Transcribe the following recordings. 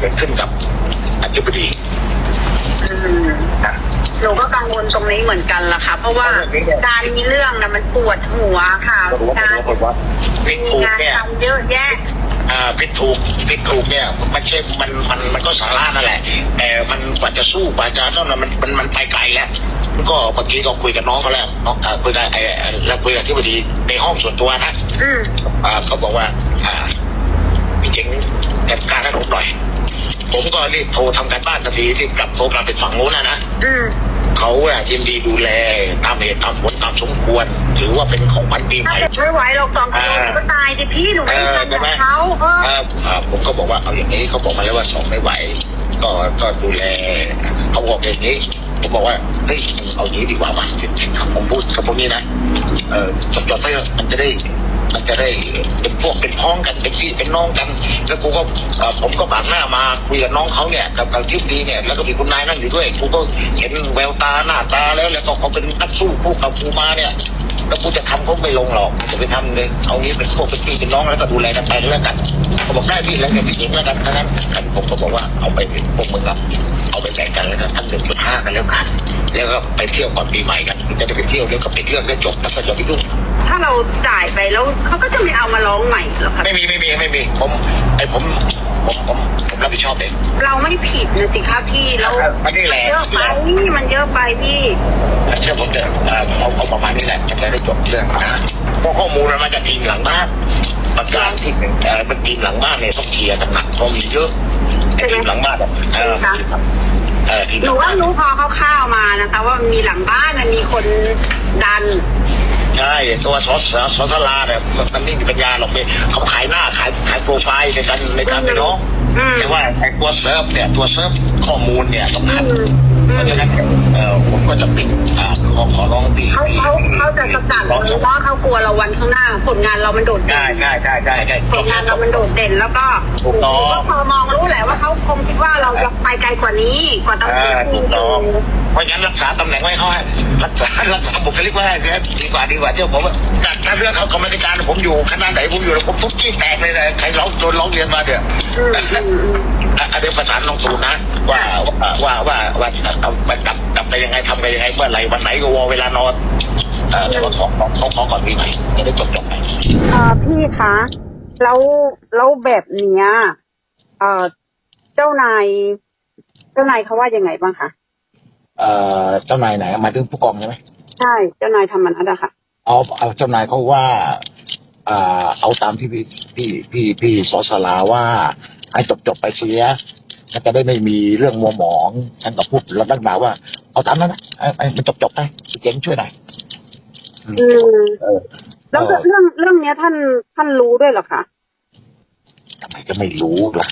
เพื่อไม่ให้เกิดขึ้นกับอธิบดีอืมนะหนูก็กังวลตรงนี้เหมือนกันล่ะค่ะ เพราะว่าการมีเรื่องนะมันปวดหัวค่ะ ผมว่าการผมว่าผิดมีถูกงานเนี่ยทำเยอะแยะ อ่าผิดถูกผิดถูกเนี่ยมันใช่มันมันมันก็สาระนั่นแหละ แต่มันกว่าจะสู้กว่าจะต้องมันมันมันไปไกลแล้วก็เมื่อกี้ก็คุยกับน้องเขาแล้วน้องอ่าคุยกับไอ้ไอ้แล้วคุยกับที่บดีในห้องส่วนตัวนะ อืม อ่าเขาบอกว่า อ่าพี่เจ๋งจัดการให้ผมหน่อย ผมก็รีบโทรทำการบ้านทันทีที่กลับโทรกลับไปฝั่งโน้นนะนะอืมเขาอะยินดีดูแลตามเหตุตามผลตามสมควร ถือว่าเป็นของขวัญปีใหถ้าม่จะไม่ไหวเราสองคนอ่าก็ตายดิพี่หนูไม่ได้ทำกับเขาเออเอ่อเอ่อผมก็บอกว่าเอาอย่างนี้เขาบอกมาแล้วว่าสองไม่ไหว ก็ก็ดูแลเขาบอกอย่างนี้ผมบอกว่าเฮ้ยเอาอย่างนี้ดีกว่าว่ะผมพูดกับพวกนี้นะเออจบจบๆไปเถอะมันจะได้ มันจะได้เป็นพวกเป็นพ้องกันเป็นพี่เป็นน้องกัน แล้วกูก็ผมก็บาดหน้ามาคุยกับน้องเขาเนี่ยกับกับทิพดีเนี่ยแล้วก็มีคุณนายนั่งอยู่ด้วยกูก็เห็นแววตาหน้าตาแล้วแล้วก็เขาเป็นนักสู้พวกกับกูมาเนี่ย แล้วกูจะทำเขาไม่ลงหรอกจะไปทำเลยเอางี้เป็นพวกเป็นพี่เป็นน้องแล้วก็ดูแลกันไปแล้วกันเขาบอกได้พี่แล้วแต่พี่หญิงแล้วกันทั้งนั้นกันผมก็บอกว่าเอาไปพวกมึงอะเอาไปแบ่งกันแล้วกันทั้งหนึ่งจุดห้ากันแล้วกัน แล้วก็ไปเที่ยวก่อนปีใหม่กันจะได้ไปเที่ยวแล้วก็ไปเที่ยวได้จบแล้วก็จะไปยุ่งถ้าเราจ่ายไปแล้วเขาก็จะไม่เอามาร้องใหม่หรอกค่ะไม่มีไม่มีไม่มีผมไอ้ผมผมผมผมรับผิดชอบเองเราไม่ผิดนะสิคะพี่เราอันนี้แหละเยอะไปมันเยอะไปพี่เชื่อผมเถอะเอ่อเอาเอาประมาณนี้แหละจะได้จบเรื่องนะเพราะข้อมูลมันมาจากทีมหลังบ้านประการที่หนึ่งเออเป็นทีมหลังบ้านเนี่ยต้องเคลียร์กันหนักเพราะมีเยอะไอ้ทีมหลังบ้านอะเออเออทีมหหนูลังว่าบ้านรู้พอคร่าวๆมานะคะ ว่ามีหลังบ้านมันมีคนดันใช่ตัวสอสสอสลาเนี่ยมันไม่มีปัญญาหรอกเว้ยเขาขายหน้าขายขายโปรไฟล์ในการในการไปน้องอืมแต่ว่าไอ้ตัวเซิร์ฟเนี่ยตัวเซิร์ฟข้อมูลเนี่ยสำอืคัญมอื เพราะมฉะนั้นเอ่อผมก็จะปิดอ่าขอขอร้องตีเขาเขาเขาจะสกัดเราเพราะเขากลัวเราวันข้างหน้าผลงานเรามันโดดเด่ได้นได้ได้ได้ได้ ผลงานเรามันโดดเด่น แล้วก็ถูกต้องก็พอมองรู้แหละว่าเขาคงคิดว่าเราจะไปไกลกว่านี้กว่าตำแหเอน่งอที่ถูกอต้ยู่องเพราะฉะนั้นรักษาตำแหน่งไว้เขาให้รักษารักษาบุคลิกไว้ให้เสียดีกว่าดีกว่าเจ้าผมจัดถ้าเรื่องเขากรรมการผมอยู่คณะไหนผมอยู่แล้วผมทุบขี้แตกเลยนะใครร้องโดนร้องเรียนมาเดี๋ยวอืมอืมอืมอะอะเดี๋ยวประสานน้องตูนนะว่าว่าว่าว่าว่าเอาไปดับดับไปยังไงทำไปยังไงเมื่อไหร่วันไหนก็วอเวลานอนเออแต่ว่าขอขอขอขอก่อนปีใหม่จะได้จบจบไปเอ่อพี่คะแล้วแล้วแบบเนี้ยเอ่อเจ้านายเจ้านายเขาว่ายังไงบ้างคะ เอ่อเจ้านายไหนหมายถึงผู้กองใช่ไหมใช่เจ้านายทำมันอะค่ะ เอาเอาเจ้านายเขาว่าเอ่อเอาตามที่พี่พี่พี่พี่สอสลาว่าให้จบจบไปเสียมันจะได้ไม่มีเรื่องมัวหมองฉันก็พูดระดับดาว่าเอาตามนั้นนะไอ้ไอ้มันจบจบไปเจ๋งช่วยหน่อยอืม อืม เออ แล้วเออ เรื่องเรื่องเนี้ยท่านท่านรู้ด้วยเหรอคะทำไมจะไม่รู้ล่ะ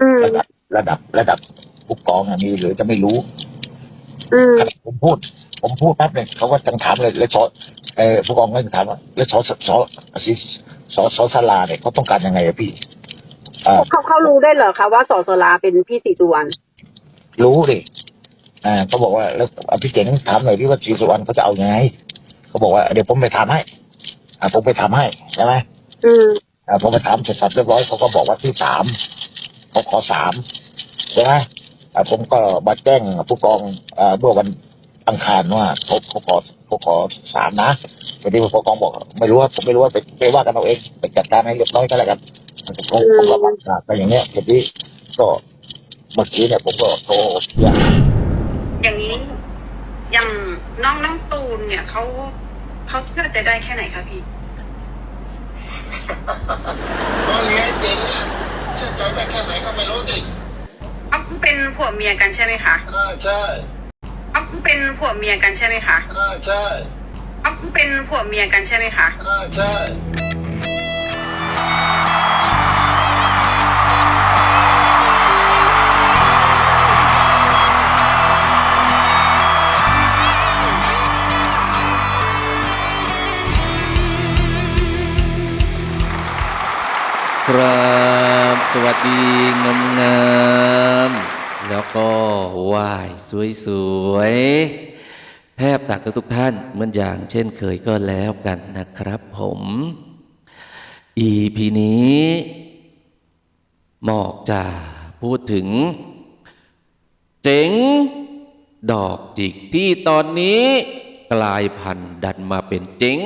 อืม ระดับระดับระดับผู้กองอะมีหรือจะไม่รู้อืม ผมพูด ผมพูดแป๊บหนึงเขาก็จังถามเลยเลยสอเออผู้กองก็ยังถามว่าแล้วสอสอสอสอสอสลาเนี่ยเขาต้องการยังไงอะพี่อ่าเขาเขารู้ได้เหรอคะว่าสอสลาเป็นพี่ศรีสุวรรณรู้ดิอ่าเขาบอกว่าแล้วอะพี่เจ๋งถามหน่อยที่ว่าศรีสุวรรณเขาจะเอายังไงเขาบอกว่าเดี๋ยวผมไปทำให้ อ่าผมไปทำให้ใช่ไหมอืมอ่าผมไปถามเสร็จสับเรียบร้อยเขาก็บอกว่าที่สามเขาขอสามใช่ไหมอ่า ผมก็มาแจ้งผู้กองอ่าเมื่อวันอังคารว่าเขาเขาขอเขาขอสามนะทีนี้ผู้กองบอกไม่รู้ว่าผมไม่รู้ว่าไปไปว่ากันเอาเองไปจัดการให้เรียบร้อยก็แล้วกันผมผมผมก็บอกอ่าไปอย่างเงี้ยทีนี้ก็เมื่อกี้เนี่ยผมก็โทรเรียกอย่างนี้อย่างน้องน้องตูนเนี่ยเขาเขาเชื่อใจได้แค่ไหนคะพี่ก็เลี้ยงจริงเชื่อใจได้แค่ไหนก็ไม่รู้ดิ เอาเป็นผัวเมียกันใช่ไหมคะเออใช่เอาเป็นผัวเมียกันใช่ไหมคะเออใช่เอาเป็นผัวเมียกันใช่ไหมคะเออใช่ สวัสดีงามงามๆแล้วก็ไหว้สวยๆแทบตักทุกท่านเหมือนอย่างเช่นเคยก็แล้วกันนะครับผม EP นี้หมอกจะพูดถึง เจ๋งดอกจิกที่ตอนนี้กลายพันธุ์ดันมาเป็นเจ๋ง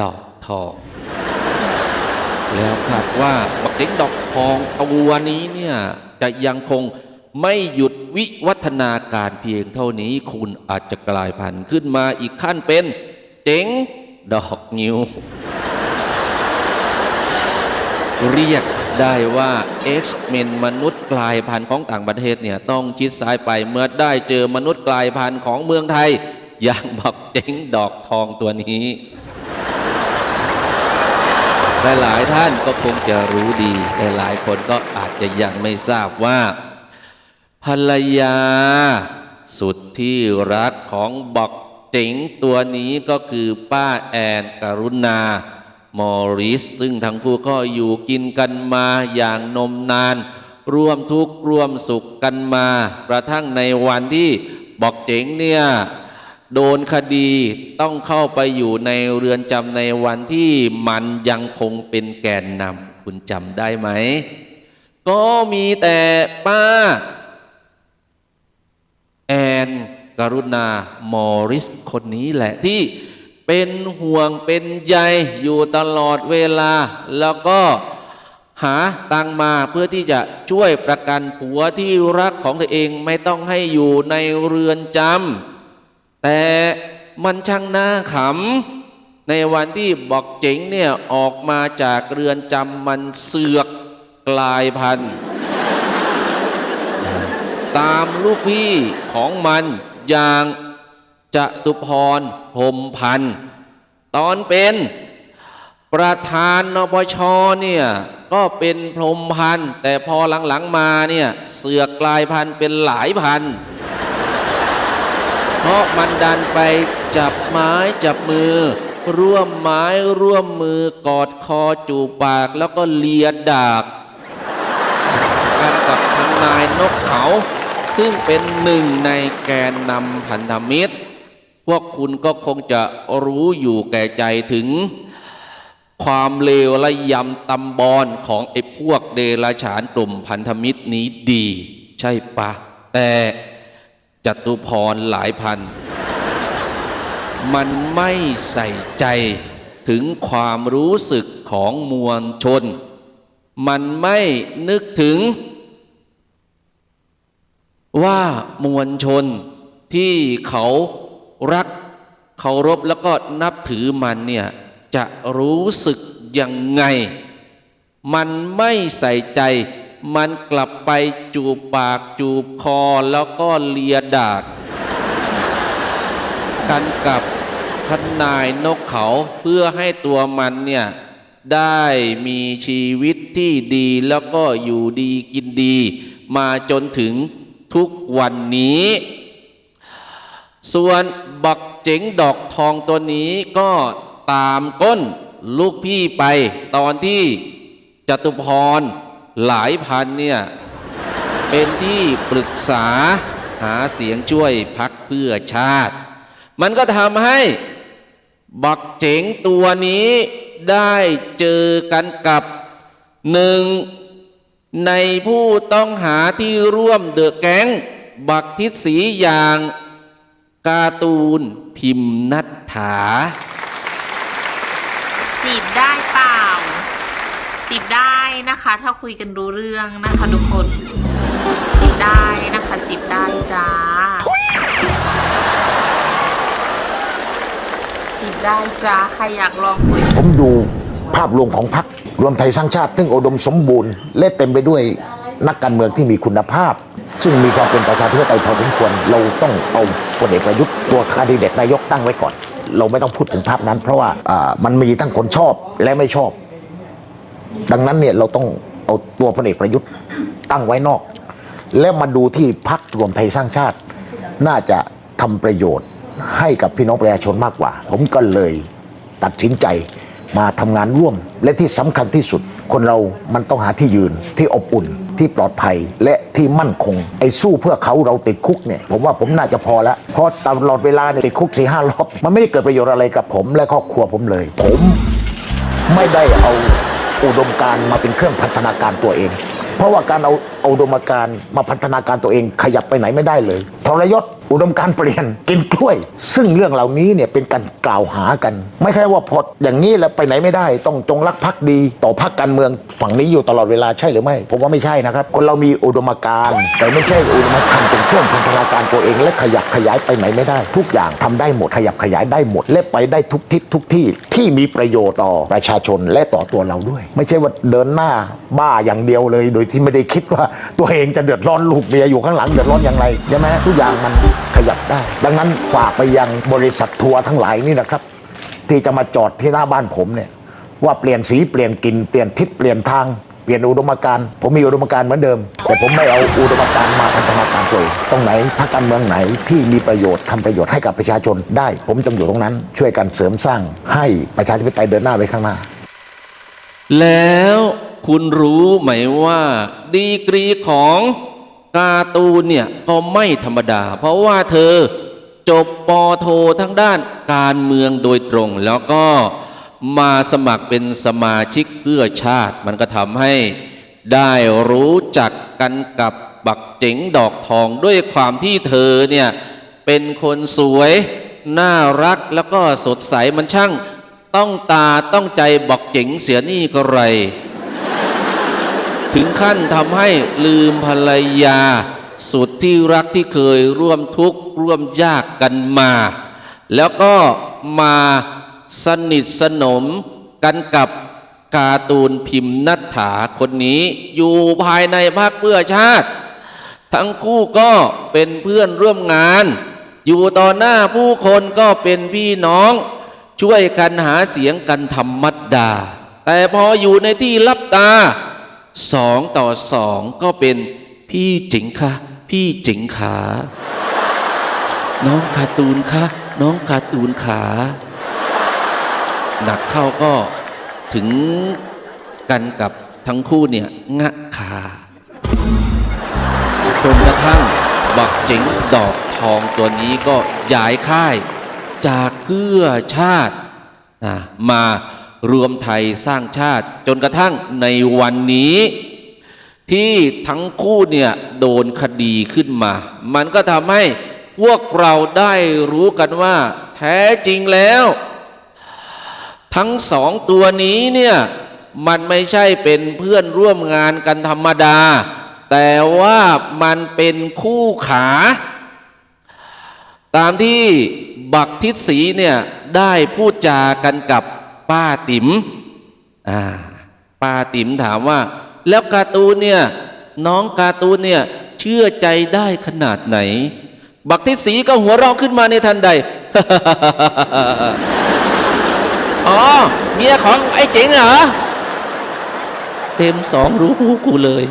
ดอกทอง แล้วคาดว่าบักเจ๋งดอกทองตัวนี้เนี่ยจะยังคงไม่หยุดวิวัฒนาการเพียงเท่านี้ คุณอาจจะกลายพันธุ์ขึ้นมาอีกขั้นเป็นเจ๋งดอกงิ้ว เรียกได้ว่า X-Men มนุษย์กลายพันธุ์ของต่างประเทศเนี่ยต้องชิดซ้ายไปเมื่อได้เจอมนุษย์กลายพันธุ์ของเมืองไทย อย่างบักเจ๋งดอกทองตัวนี้ หลายๆท่านก็คงจะรู้ดีแต่หลายคนก็อาจจะยังไม่ทราบว่า ภรรยา สุดที่รักของบักเจ๋งตัวนี้ก็คือป้าแอนการุณามอริส ซึ่งทั้งคู่ก็อยู่กินกันมาอย่างนมนาน ร่วมทุกข์ร่วมสุขกันมา กระทั่งในวันที่บอกเจ๋งเนี่ย โดนคดีต้องเข้าไปอยู่ในเรือนจำในวันที่มันยังคงเป็นแกนนำคุณจำได้ไหม ก็มีแต่ป้า แอนการุณามอริสคนนี้แหละที่เป็นห่วงเป็นใยอยู่ตลอดเวลา แล้วก็หาตังมาเพื่อที่จะช่วยประกันผัวที่รักของตัวเองไม่ต้องให้อยู่ในเรือนจำ แต่มันช่างน่าขำในวันที่บอกเจ๋งเนี่ยออกมาจากเรือนจำมันเสือกกลายพันธุ์ตามลูกพี่ของมันอย่างจตุพรพรมพันธ์ตอนเป็นประธานนปชเนี่ยก็เป็นพรมพันธ์แต่พอหลังๆมาเนี่ยเสือกกลายพันธุ์เป็นหลายพันธุ์ ราะมันดันไปจับไม้จับมือ ร่วมไม้ร่วมมือกอดคอจูบปากแล้วก็เลียดากกันกับทนายนกเขา ซึ่งเป็นหนึ่งในแกนนำพันธมิตร พวกคุณก็คงจะรู้อยู่แก่ใจถึงความเลวและยำตำบอนของไอ้พวกเดรัจฉานกลุ่มพันธมิตรนี้ดี ใช่ปะแต่ จตุพรหลายพัน มันไม่ใส่ใจถึงความรู้สึกของมวลชน มันไม่นึกถึง ว่ามวลชนที่เขารักเคารพแล้วก็นับถือมันเนี่ยจะรู้สึกยังไง มันไม่ใส่ใจ มันกลับไปจูบปากจูบคอแล้วก็เลียดากกันกับทนายนกเขาเพื่อให้ตัวมันเนี่ยได้มีชีวิตที่ดีแล้วก็อยู่ดีกินดี มาจนถึงทุกวันนี้ ส่วนบักเจ๋งดอกทองตัวนี้ก็ตามก้นลูกพี่ไปตอนที่จตุพร หลายพันเนี่ยเป็นที่ปรึกษาหาเสียงช่วยพักเพื่อชาติ มันก็ทำให้บักเจ๋งตัวนี้ได้เจอกันกับหนึ่งในผู้ต้องหาที่ร่วมเดอะแก๊งบักทิศสีอย่างการ์ตูนพิมพ์นัทถาจีบได้ จีบได้นะคะ ถ้าคุยกันรู้เรื่องนะคะทุกคนจีบได้นะคะจีบได้จ้าจีบได้จ้าใครอยากลองคุย ผมดูภาพรวมของพรรครวมไทยสร้างชาติซึ่งอุดมสมบูรณ์และเต็มไปด้วยนักการเมืองที่มีคุณภาพ ซึ่งมีความเป็นประชาธิปไตยพอสมควร เราต้องเอาพลเอกประยุทธ์ตัวคาดิเดตนายกตั้งไว้ก่อน เราไม่ต้องพูดถึงภาพนั้น เพราะว่ามันมีทั้งคนชอบและไม่ชอบ ดังนั้นเนี่ยเราต้องเอาตัวพลเอกประยุทธ์ตั้งไว้นอก แล้วมาดูที่พักรวมไทยสร้างชาติ น่าจะทำประโยชน์ให้กับพี่น้องประชาชนมากกว่า ผมก็เลยตัดสินใจมาทำงานร่วม และที่สำคัญที่สุด คนเรามันต้องหาที่ยืนที่อบอุ่นที่ปลอดภัยและที่มั่นคง ไอ้สู้เพื่อเขาเราติดคุกเนี่ย ผมว่าผมน่าจะพอล้วเพราะตลอดเวลาเนี่ยติดคุกสี่ห้ารอบ มันไม่ได้เกิดประโยชน์อะไรกับผมและครอบครัวผมเลย ผมไม่ได้เอา อุดมการณ์มาเป็นเครื่องพัฒนาการตัวเอง เพราะว่าการเอาเอาอุดมการณ์มาพัฒนาการตัวเอง ขยับไปไหนไม่ได้เลยทรยศ อุดมการเปลี่ยนกินกล้วย ซึ่งเรื่องเหล่านี้เนี่ยเป็นการกล่าวหากัน ไม่ใช่ว่าพออย่างนี้แล้วไปไหนไม่ได้ ต้องจงรักภักดี ต่อพรรคการเมืองฝั่งนี้อยู่ตลอดเวลาใช่หรือไม่ ผมว่าไม่ใช่นะครับ คนเรามีอุดมการณ์แต่ไม่ใช่อุดมการณ์เป็นเครื่องพัฒนาการตัวเอง และขยับขยายไปไหนไม่ได้ ทุกอย่างทำได้หมดขยับขยายได้หมด และไปได้ทุกทิศทุกที่ที่มีประโยชน์ต่อประชาชนและต่อตัวเราด้วย ไม่ใช่ว่าเดินหน้าบ้าอย่างเดียวเลย โดยที่ไม่ได้คิดว่าตัวเองจะเดือดร้อนลูกเมียอยู่ข้างหลังเดือดร้อนอย่างไรใช่ไหมทุกอย่างมันขยับได้ ดังนั้นฝากไปยังบริษัททัวร์ทั้งหลายนี่นะครับ ที่จะมาจอดที่หน้าบ้านผมเนี่ยว่าเปลี่ยนสีเปลี่ยนกลิ่นเปลี่ยนทิศเปลี่ยนทางเปลี่ยนอุดมการณ์ผมมีอุดมการณ์เหมือนเดิม แต่ผมไม่เอาอุดมการณ์มาพัฒนาการตัวเองตรงไหนพรรคการเมืองไหนที่มีประโยชน์ทำประโยชน์ให้กับประชาชนได้ ผมจงอยู่ตรงนั้น ช่วยกันเสริมสร้างให้ประชาธิปไตยเดินหน้าไปข้างหน้า แล้วคุณรู้ไหมว่า ดีกรีของ การ์ตูนเนี่ยก็ไม่ธรรมดา เพราะว่าเธอจบปอโททั้งด้านการเมืองโดยตรง แล้วก็มาสมัครเป็นสมาชิกเพื่อชาติ มันก็ทำให้ได้รู้จักกันกับบักเจ๋งดอกทองด้วยความที่เธอเนี่ยเป็นคนสวย น่ารักแล้วก็สดใสมันช่าง ต้องตาต้องใจบอกเจ๋งเสียนี่ก็ไร ถึงขั้นทำให้ลืมภรรยา สุดที่รักที่เคยร่วมทุกข์ร่วมยากกันมา แล้วก็มาสนิทสนมกันกับการ์ตูนพิมพ์นัฐาคนนี้อยู่ภายในพรรคเพื่อชาติ ทั้งคู่ก็เป็นเพื่อนร่วมงาน อยู่ต่อหน้าผู้คนก็เป็นพี่น้อง ช่วยกันหาเสียงกันธรรมดา แต่พออยู่ในที่รับตา สองต่อสองก็เป็นพี่จิงค่ะ พี่จิงขา น้องการ์ตูนคะน้องการ์ตูนขา หนักเข้าก็ถึงกันกับทั้งคู่เนี่ยงะขาจนกระทั่งบักจ๋งดอกทองตัวนี้ก็ย้ายค่าย จากเพื่อชาตินะมา รวมไทยสร้างชาติ จนกระทั่งในวันนี้ ที่ทั้งคู่เนี่ยโดนคดีขึ้นมา มันก็ทำให้พวกเราได้รู้กันว่า แท้จริงแล้ว ทั้งสองตัวนี้เนี่ยมันไม่ใช่เป็นเพื่อนร่วมงานกันธรรมดา แต่ว่ามันเป็นคู่ขา ตามที่บักทิศสีเนี่ยได้พูดจากันกับ ป้าติ๋มอ่าป้าติ๋มถามว่า แล้วการ์ตูนเนี่ยน้องการ์ตูนเนี่ยเชื่อใจได้ขนาดไหน บักทิศสีก็หัวเราะขึ้นมาในทันใดอ๋อเมียของไอ้เจ๋งเหรอ เต็มสองรู้กูเลย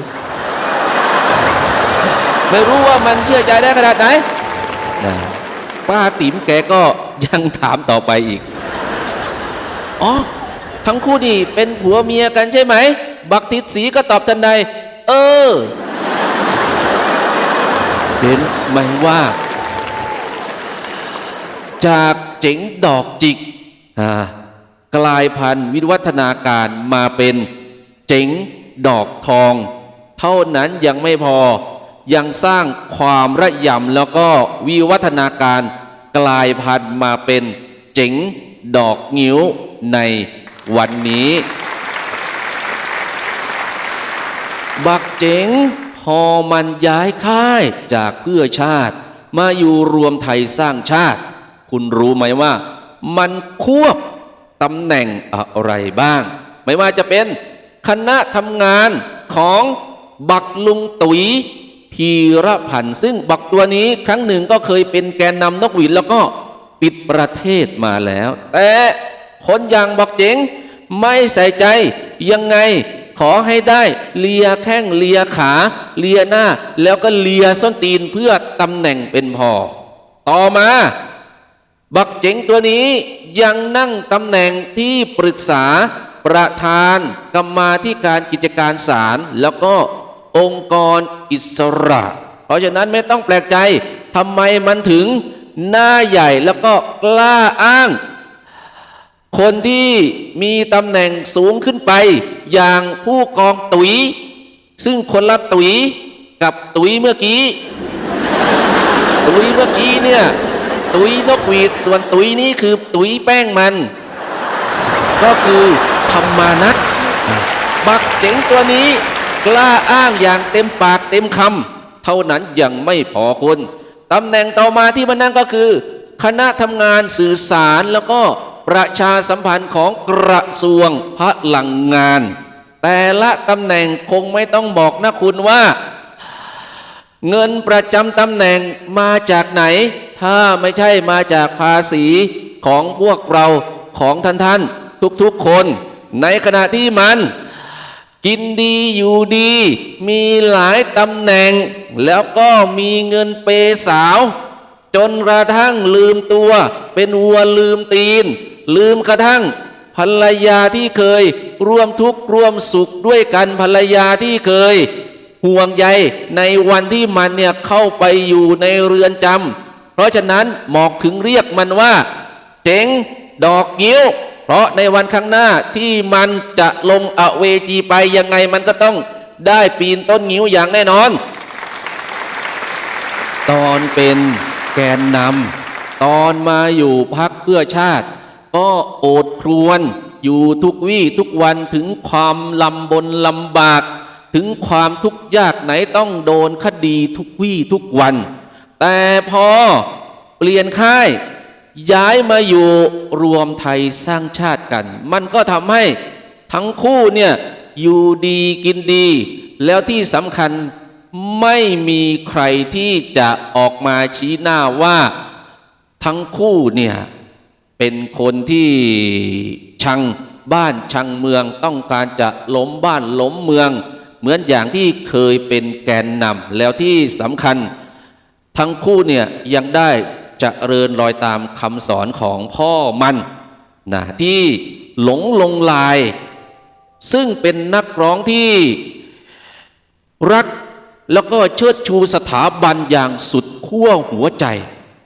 ไม่รู้ว่ามันเชื่อใจได้ขนาดไหนป้าติ๋มแกก็ยังถามต่อไปอีก อ๋อทั้งคู่นี่เป็นผัวเมียกันใช่ไหม บักทิศสีก็ตอบทันใด เออ เห็นไหมว่า จากเจ๋งดอกจิกอ่ากลายพันธุ์วิวัฒนาการมาเป็นเจ๋งดอกทอง เท่านั้นยังไม่พอยังสร้างความระยำแล้วก็วิวัฒนาการกลายพันธุ์มาเป็นเจ๋งดอกงิ้ว ในวันนี้ บักเจ๋งพอมันย้ายค่ายจากเพื่อชาติ มาอยู่รวมไทยสร้างชาติ คุณรู้ไหมว่า มันควบตำแหน่งอะไรบ้าง ไม่ว่าจะเป็นคณะทำงานของบักลุงตุ๋ยพีระพันธ์ซึ่งบักตัวนี้ครั้งหนึ่งก็เคยเป็นแกนนำนกหวีดแล้วก็ปิดประเทศมาแล้ว แต่ คนอย่างบักเจ๋งไม่ใส่ใจยังไงขอให้ได้เลียแข้งเลียขาเลียหน้า แล้วก็เลียส้นตีนเพื่อตำแหน่งเป็นพอ ต่อมาบักเจ๋งตัวนี้ยังนั่งตำแหน่งที่ปรึกษาประธานกรรมาธิการกิจการศาลแล้วก็องค์กรอิสระ เพราะฉะนั้นไม่ต้องแปลกใจทำไมมันถึงหน้าใหญ่แล้วก็กล้าอ้าง คนที่มีตำแหน่งสูงขึ้นไป อย่างผู้กองตุย ซึ่งคนละตุยกับตุยเมื่อกี้ ตุยเมื่อกี้เนี่ย ตุยนกหวีดส่วนตุยนี้คือตุยแป้งมัน ก็คือธรรมานัตบักเจ๋งตัวนี้กล้าอ้างอย่างเต็มปากเต็มคำเท่านั้นยังไม่พอคุณตำแหน่งต่อมาที่มานั่งก็คือ คณะทำงานสื่อสารแล้วก็ ประชาสัมพันธ์ของกระทรวงพลังงาน แต่ละตำแหน่งคงไม่ต้องบอกนะคุณว่า เงินประจำตำแหน่งมาจากไหน ถ้าไม่ใช่มาจากภาษีของพวกเราของท่านท่านทุกๆคน ในขณะที่มัน กินดีอยู่ดี มีหลายตำแหน่ง แล้วก็มีเงินเปสาวจนกระทั่งลืมตัวเป็นวัวลืมตีน ลืมกระทั่งภรรยาที่เคยร่วมทุกข์ร่วมสุขด้วยกันภรรยาที่เคย ห่วงใยในวันที่มันเนี่ยเข้าไปอยู่ในเรือนจำเพราะฉะนั้นหมอกถึงเรียกมันว่า เจ๋งดอกยิ้ว เพราะในวันข้างหน้าที่มันจะลงอเวจีไปยังไงมันก็ต้องได้ปีนต้นงิ้วอย่างแน่นอน ตอนเป็นแกนนำตอนมาอยู่พักเพื่อชาติ ก็โอดครวนอยู่ทุกวี่ทุกวันถึงความลำบนลำบาก ถึงความทุกข์ยากไหนต้องโดนคดีทุกวี่ทุกวัน แต่พอเปลี่ยนค่ายย้ายมาอยู่รวมไทยสร้างชาติกัน มันก็ทำให้ทั้งคู่เนี่ยอยู่ดีกินดี แล้วที่สำคัญไม่มีใครที่จะออกมาชี้หน้าว่าทั้งคู่เนี่ย เป็นคนที่ชังบ้านชังเมืองต้องการจะล้มบ้านล้มเมือง เหมือนอย่างที่เคยเป็นแกนนำแล้วที่สำคัญ ทั้งคู่เนี่ยยังได้เจะเริญรอยตามคำสอนของพ่อมันนะที่หลงลงลาย ซึ่งเป็นนักร้องที่รักแล้วก็เชิดชูสถาบันอย่างสุดขั้วหัวใจ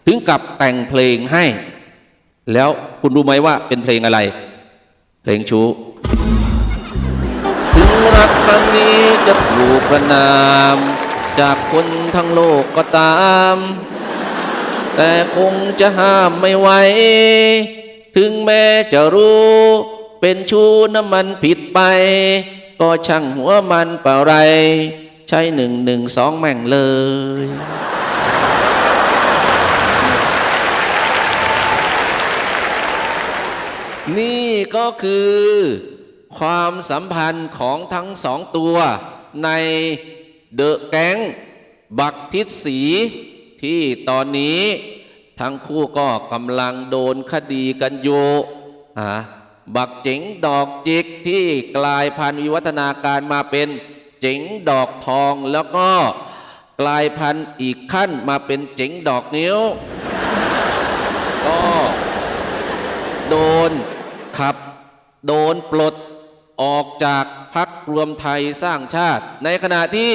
ถึงกับแต่งเพลงให้ แล้วคุณรู้ไหมว่าเป็นเพลงอะไร เพลงชูถึงรักครั้งนี้จะถูกประนาม จากคนทั้งโลกก็ตาม แต่คงจะห้ามไม่ไหว ถึงแม้จะรู้ เป็นชู้น้ำมันผิดไป ก็ช่างหัวมันเปล่าไร ใช้หนึ่งหนึ่งสองแม่งเลย นี่ก็คือความสัมพันธ์ของทั้งสองตัวในเดอะแก๊งบักทิศสีที่ตอนนี้ ทั้งคู่ก็กำลังโดนคดีกันอยู่อะบักเจ๋งดอกจิกที่กลายพันธุ์วิวัฒนาการมาเป็นเจ๋งดอกทองแล้วก็กลายพันธุ์อีกขั้นมาเป็นเจ๋งดอกนิ้ว ก็โดน โดนปลดออกจากพักรวมไทยสร้างชาติ ในขณะที่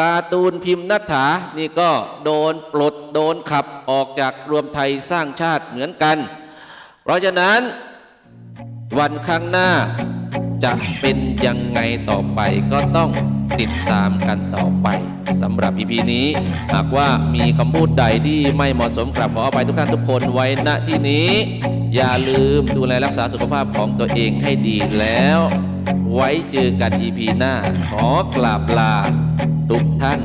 การ์ตูนพิมพ์นัฐถานี่ก็โดนปลดโดนขับออกจากรวมไทยสร้างชาติเหมือนกัน เพราะฉะนั้นวันข้างหน้าจะเป็นยังไงต่อไปก็ต้อง ติดตามกันต่อไปสำหรับอีพีนี้ หากว่ามีคำพูดใดที่ไม่เหมาะสมกลับขออภัยทุกท่านทุกคนไว้ณที่นี้ อย่าลืมดูแลรักษาสุขภาพของตัวเองให้ดีแล้ว ไว้เจอกันอีพีหน้า ขอกราบลาทุกท่าน